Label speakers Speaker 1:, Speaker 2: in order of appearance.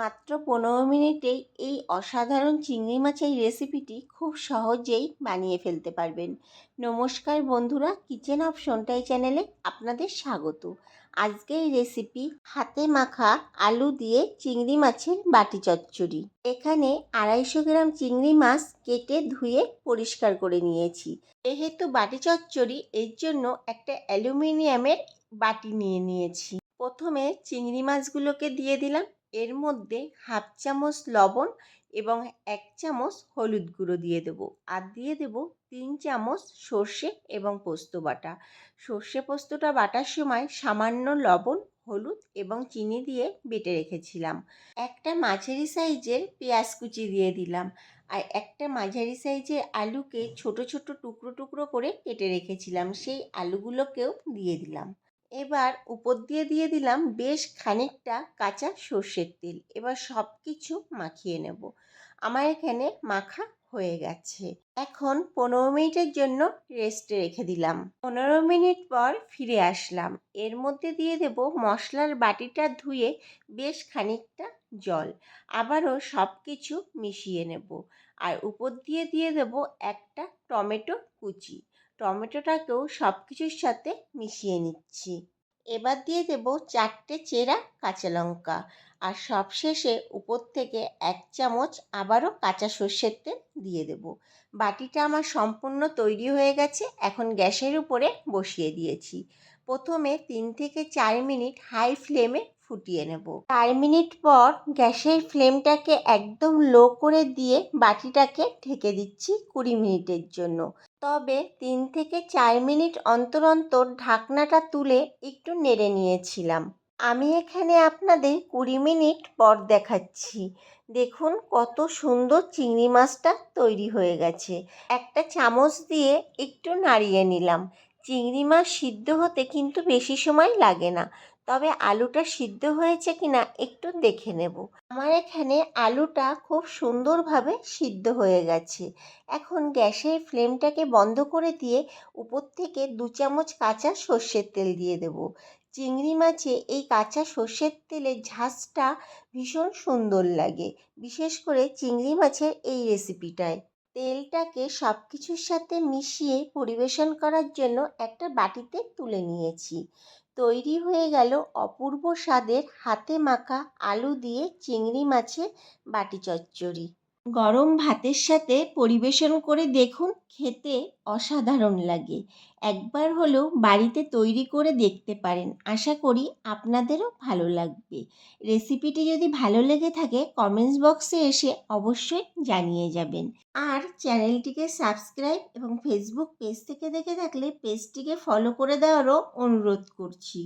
Speaker 1: মাত্র পনেরো মিনিটেই এই অসাধারণ চিংড়ি মাছের রেসিপিটি খুব সহজেই বানিয়ে ফেলতে পারবেন। নমস্কার বন্ধুরা, কিচেন অফ সন্টাই চ্যানেলে আপনাদের স্বাগত। আজকে এই রেসিপি হাতে মাখা আলু দিয়ে চিংড়ি মাছের বাটি চচ্চড়ি। এখানে আড়াইশো গ্রাম চিংড়ি মাছ কেটে ধুয়ে পরিষ্কার করে নিয়েছি। যেহেতু বাটি চচ্চড়ি, এর জন্য একটা অ্যালুমিনিয়ামের বাটি নিয়ে নিয়েছি। প্রথমে চিংড়ি মাছগুলোকে দিয়ে দিলাম। এর মধ্যে হাফ চামচ লবণ এবং এক চামচ হলুদ গুঁড়ো দিয়ে দেবো। আর দিয়ে দেবো তিন চামচ সর্ষে এবং পোস্ত বাটা। সর্ষে পোস্তটা বাটার সময় সামান্য লবণ, হলুদ এবং চিনি দিয়ে বেটে রেখেছিলাম। একটা মাঝারি সাইজের পেঁয়াজ কুচি দিয়ে দিলাম। আর একটা মাঝারি সাইজের আলুকে ছোট ছোট টুকরো টুকরো করে কেটে রেখেছিলাম। সেই আলুগুলোকেও দিয়ে দিলাম। এবার উপর দিয়ে দিয়ে দিলাম বেশ খানিকটা কাঁচা সর্ষের তেল। এবার সব কিছু মাখিয়ে নেব। আমার এখানে মাখা হয়ে গেছে। এখন পনেরো মিনিটের জন্য রেস্টে রেখে দিলাম। পনেরো মিনিট পর ফিরে আসলাম। এর মধ্যে দিয়ে দেব মশলার বাটিটা ধুয়ে বেশ খানিকটা জল। আবারও সব কিছু মিশিয়ে নেব। আর উপর দিয়ে দিয়ে দেব একটা টমেটো কুচি। টমেটোটাকেও সব কিছুর সাথে মিশিয়ে নিচ্ছি। এবার দিয়ে দেব চারটে চেরা কাঁচা লঙ্কা। আর সবশেষে উপর থেকে এক চামচ আবারও কাঁচা সর্ষের তেল দিয়ে দেব। বাটিটা আমার সম্পূর্ণ তৈরি হয়ে গেছে, এখন গ্যাসের উপরে বসিয়ে দিয়েছি। প্রথমে তিন থেকে চার মিনিট হাই ফ্লেমে ফুটিয়ে নেব। চার মিনিট পর গ্যাসের ফ্লেমটাকে একদম লো করে দিয়ে বাটিটাকে ঢেকে দিচ্ছি কুড়ি মিনিটের জন্য। তবে তিন থেকে চার মিনিট অন্তর অন্তর ঢাকনাটা তুলে একটু নেড়ে নিয়েছিলাম। আমি এখানে আপনাদের কুড়ি মিনিট পর দেখাচ্ছি। দেখুন কত সুন্দর চিংড়ি মাছটা তৈরি হয়ে গেছে। একটা চামচ দিয়ে একটু নাড়িয়ে নিলাম। চিংড়ি মাছ সিদ্ধ হতে কিন্তু বেশি সময় লাগে না। তবে আলুটা সিদ্ধ হয়েছে কিনা একটু দেখে নেব। আমার এখানে আলুটা খুব সুন্দরভাবে সিদ্ধ হয়ে গেছে। এখন গ্যাসের ফ্লেমটাকে বন্ধ করে দিয়ে উপর থেকে দু চামচ কাঁচা সর্ষের তেল দিয়ে দেব। চিংড়ি মাছে এই কাঁচা সর্ষের তেলের ঝাঁজটা ভীষণ সুন্দর লাগে, বিশেষ করে চিংড়ি মাছের এই রেসিপিটায়। তেলটাকে সব কিছুর সাথে মিশিয়ে পরিবেশন করার জন্য একটা বাটিতে তুলে নিয়েছি। তৈরি হয়ে গেল অপূর্ব স্বাদের হাতে মাখা আলু দিয়ে চিংড়ি মাছের বাটি চচ্চড়ি। গরম ভাতের সাথে পরিবেশন করে দেখুন, খেতে অসাধারণ লাগে। একবার হলেও বাড়িতে তৈরি করে দেখতে পারেন। আশা করি আপনাদেরও ভালো লাগবে। রেসিপিটি যদি ভালো লেগে থাকে, কমেন্টস বক্সে এসে অবশ্যই জানিয়ে যাবেন। আর চ্যানেলটিকে সাবস্ক্রাইব এবং ফেসবুক পেজ থেকে দেখে থাকলে পেজটিকে ফলো করে দেওয়ারও অনুরোধ করছি।